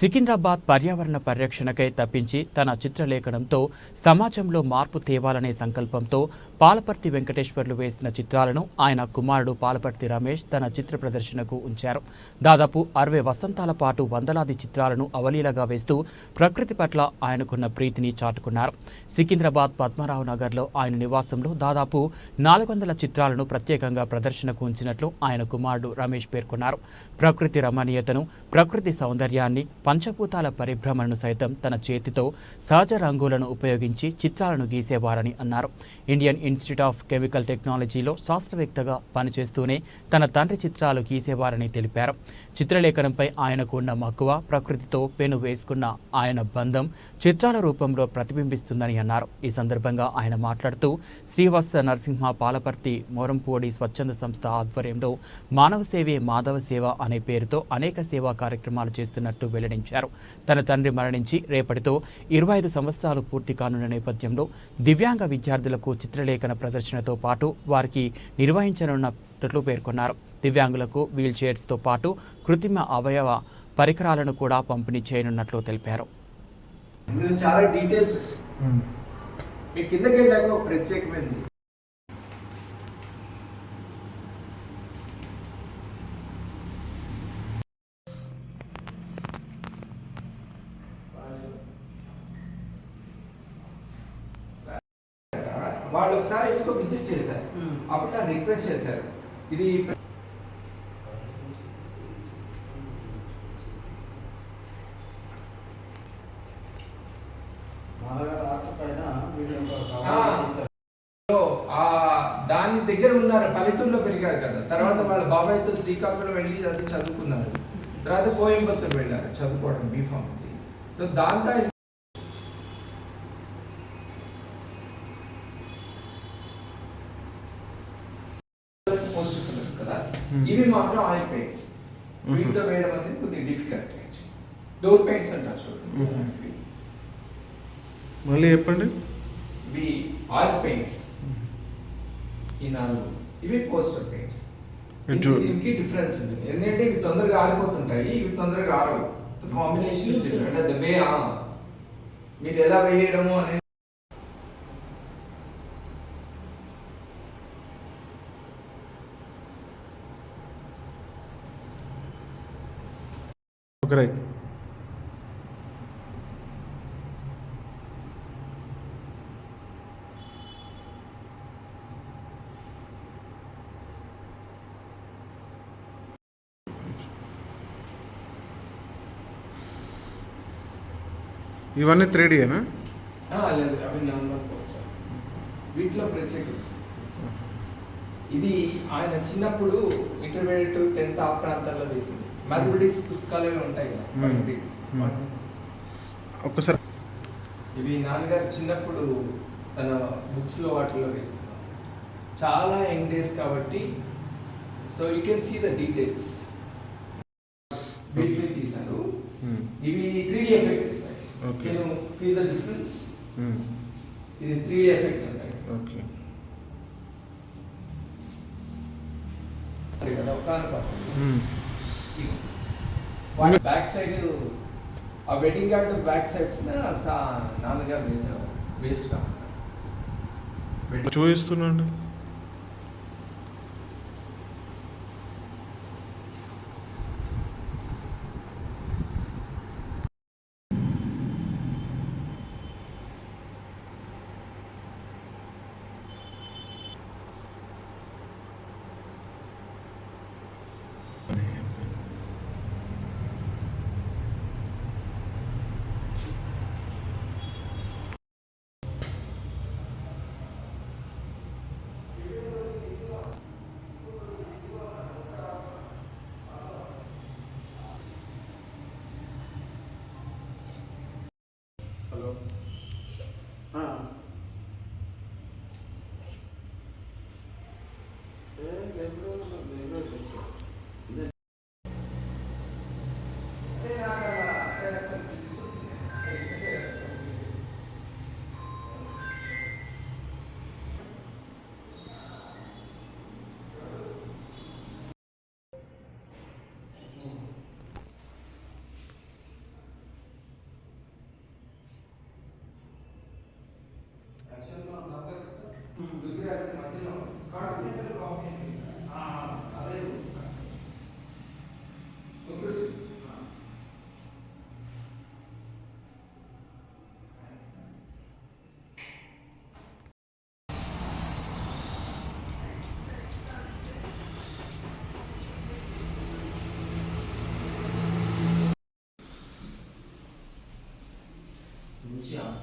సికింద్రాబాద్ పర్యావరణ పరిరక్షణకై తప్పించి తన చిత్రలేఖనంతో సమాజంలో మార్పు తేవాలనే సంకల్పంతో పాలపర్తి వెంకటేశ్వర్లు వేసిన చిత్రాలను ఆయన కుమారుడు పాలపర్తి రమేష్ తన చిత్ర ప్రదర్శనకు ఉంచారు. దాదాపు అరవై వసంతాల పాటు వందలాది చిత్రాలను అవలీలగా వేస్తూ ప్రకృతి పట్ల ఆయనకున్న ప్రీతిని చాటుకున్నారు. సికింద్రాబాద్ పద్మరావు నగర్లో ఆయన నివాసంలో దాదాపు నాలుగు వందల చిత్రాలను ప్రత్యేకంగా ప్రదర్శనకు ఉంచినట్లు ఆయన కుమారుడు రమేష్ పేర్కొన్నారు. ప్రకృతి రమణీయతను ప్రకృతి సౌందర్యాన్ని పంచభూతాల పరిభ్రమణను సైతం తన చేతితో సహజ రంగులను ఉపయోగించి చిత్రాలను గీసేవారని అన్నారు. ఇండియన్ ఇన్స్టిట్యూట్ ఆఫ్ కెమికల్ టెక్నాలజీలో శాస్త్రవేత్తగా పనిచేస్తూనే తన తండ్రి చిత్రాలు గీసేవారని తెలిపారు. చిత్రలేఖనంపై ఆయనకు ఉన్న మక్కువ ప్రకృతితో పెను వేసుకున్న ఆయన బంధం చిత్రాల రూపంలో ప్రతిబింబిస్తుందని అన్నారు. ఈ సందర్భంగా ఆయన మాట్లాడుతూ శ్రీవత్స నరసింహ పాలపర్తి మోరంపూడి స్వచ్ఛంద సంస్థ ఆధ్వర్యంలో మానవ సేవే మాధవ సేవ అనే పేరుతో అనేక సేవా కార్యక్రమాలు చేస్తున్నట్టు వెల్లడించారు. తన తండ్రి మరణించి రేపటితో ఇరవై ఐదు సంవత్సరాలు పూర్తి కానున్న నేపథ్యంలో దివ్యాంగ విద్యార్థులకు చిత్రలేఖన ప్రదర్శనతో పాటు వారికి నిర్వహించనున్నట్లు పేర్కొన్నారు. దివ్యాంగులకు వీల్ చైర్స్తో పాటు కృత్రిమ అవయవ పరికరాలను కూడా పంపిణీ చేయనున్నట్లు తెలిపారు. చాలా డీటెయిల్స్ ఉంటాయి. మీ కిందకి వెళ్ళాక ఒక ప్రత్యేకమైనది. వాళ్ళు ఒకసారి ఎందుకో విజిట్ చేశారు. అప్పుడు నన్ను రిక్వెస్ట్ చేశారు. ఇది ఆ. సో ఆ దాని దగ్గర ఉన్నారు. పల్లెటూరులో పెరిగారు కదా. తర్వాత వాళ్ళ బాబాయ్తో శ్రీకాకుళం వెళ్ళి అది చదువుకున్నారు. తర్వాత కోయంబత్తూరు వెళ్ళారు చదువుకోవడం బీఫార్మసీ సో దాంతో పోస్ట్ కలర్స్ కదా ఇవి మాత్రం ఆయిల్ పెయింట్స్. వీటితో వేయడం అనేది కొద్దిగా డిఫికల్ట్ డోర్ పెయింట్స్ అంటారు చూడండి. మళ్ళీ చెప్పండి. ఇవి ఆయిల్ పెయింట్స్. ఈ నాలుగు. ఇవి పోస్టర్ పెయింట్స్. దీనికి డిఫరెన్స్ ఉంటుంది ఎందుకంటే ఇవి తొందరగా ఆరిపోతుంటాయి. ఇవి తొందరగా ఆరవు. కాంబినేషన్ మీరు ఎలా వేయడము అనేది రైట్ ఇవన్నీ త్రీ ఆ, లేదు అవి నార్మల్ పోస్టర్. వీటిలో ప్రత్యేకత. ఇది ఆయన చిన్నప్పుడు ఇంటర్మీడియట్ టెన్త్ ఆ ప్రాంతాల్లో వేసింది. మ్యాథమెటిక్స్ పుస్తకాలు ఉంటాయి. కదా Hmm. Hmm. ఒక్కసారి. ఇవి నాన్నగారు చిన్నప్పుడు తన బుక్స్లో వాటిలో వేస్తున్నారు చాలా యంగ్ డేస్ కాబట్టి so you can see the details వీటిని మ్మ్. ఇవి త్రీ డి ఎఫెక్ట్ ఇస్తాయి. నేను ఫీల్ ద డిఫరెన్స్. ఇది త్రీ డి ఎఫెక్ట్స్ ఉంటాయి. ఓకే కదా? మ్మ్. వాళ్ళ బ్యాక్ సైడ్ ఆ వెడ్డింగ్ కార్డు బ్యాక్ సైడ్స్ నాన్నగారు వేసేవారు వేస్ట్ కాకుండా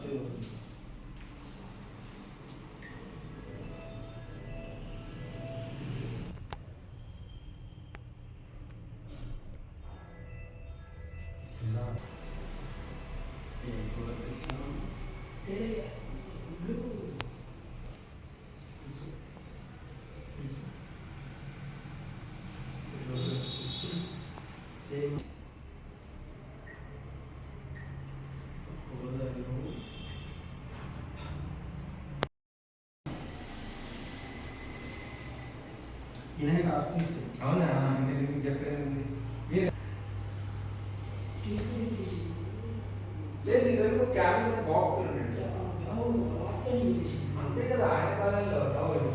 때는 예, 그거 됐죠. 네. అవునా? నేను మీకు చెప్పేది మీరు. లేదు ఇదివరకు క్యాబినెట్ బాక్స్ ఉండండి అంతే కదా ఆయన కాలంలో.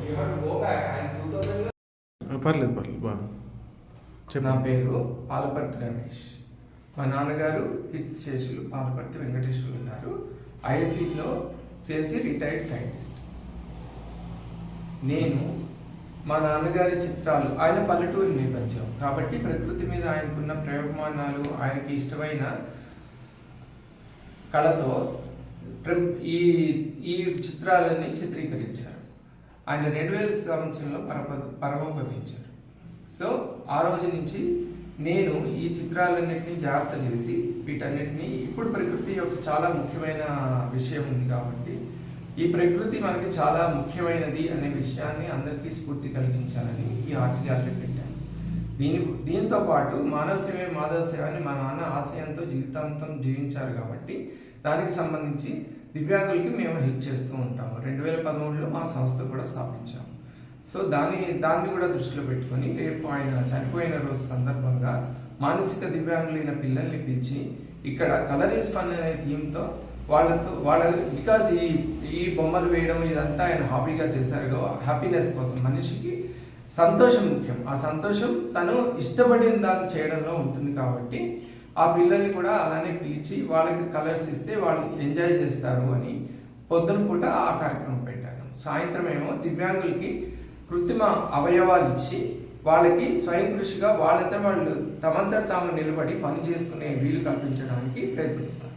You have to go back ఆయన టూ థౌసండ్ ఆ, పర్లేదు పర్లేదు బాగా నా పేరు పాలపర్తి రమేష్. మా నాన్నగారు కీర్తిశేషులు పాలపర్తి వెంకటేశ్వర్లు గారు ఐఎస్సిలో చేసి రిటైర్డ్ సైంటిస్ట్ నేను మా నాన్నగారి చిత్రాలు ఆయన పల్లెటూరి నేపథ్యం. కాబట్టి ప్రకృతి మీద ఆయనకున్న ప్రయోగమానాలు ఆయనకి ఇష్టమైన కళతో ఈ ఈ చిత్రాలన్నీ చిత్రీకరించారు. ఆయన రెండు వేల సంవత్సరంలో పరప పరమపదించారు. సో ఆ రోజు నుంచి నేను ఈ చిత్రాలన్నింటినీ జాగ్రత్త చేసి వీటన్నింటినీ ఇప్పుడు ప్రకృతి యొక్క చాలా ముఖ్యమైన విషయం ఉంది కాబట్టి ఈ ప్రకృతి మనకి చాలా ముఖ్యమైనది అనే విషయాన్ని అందరికీ స్ఫూర్తి కలిగించాలని ఈ ఆర్టికల్ పెట్టాను. దీని దీంతో పాటు మానవ సేవే మాధవ సేవ అని మా నాన్న ఆశయంతో జీవితాంతం జీవించారు కాబట్టి దానికి సంబంధించి దివ్యాంగులకి మేము హెల్ప్ చేస్తూ ఉంటాము. రెండు వేల పదమూడులో మా సంస్థ కూడా స్థాపించాము. సో దాన్ని దాన్ని కూడా దృష్టిలో పెట్టుకొని రేపు ఆయన చనిపోయిన రోజు సందర్భంగా మానసిక దివ్యాంగులైన పిల్లల్ని పిలిచి ఇక్కడ కలరీస్ ఫన్ అనే థీమ్తో వాళ్ళతో వాళ్ళ బికాజ్ ఈ ఈ బొమ్మలు వేయడం ఇదంతా ఆయన హాబీగా చేశారు. హ్యాపీనెస్ కోసం మనిషికి సంతోషం ముఖ్యం. ఆ సంతోషం తను ఇష్టపడిన దాన్ని చేయడంలో ఉంటుంది కాబట్టి ఆ పిల్లల్ని కూడా అలానే పిలిచి వాళ్ళకి కలర్స్ ఇస్తే వాళ్ళు ఎంజాయ్ చేస్తారు అని పొద్దున పూట ఆ కార్యక్రమం పెట్టాను సాయంత్రం ఏమో దివ్యాంగులకి కృత్రిమ అవయవాలు ఇచ్చి వాళ్ళకి స్వయం కృషిగా వాళ్ళతో వాళ్ళు తమంతట తాము నిలబడి పని చేసుకునే వీలు కల్పించడానికి ప్రయత్నిస్తారు.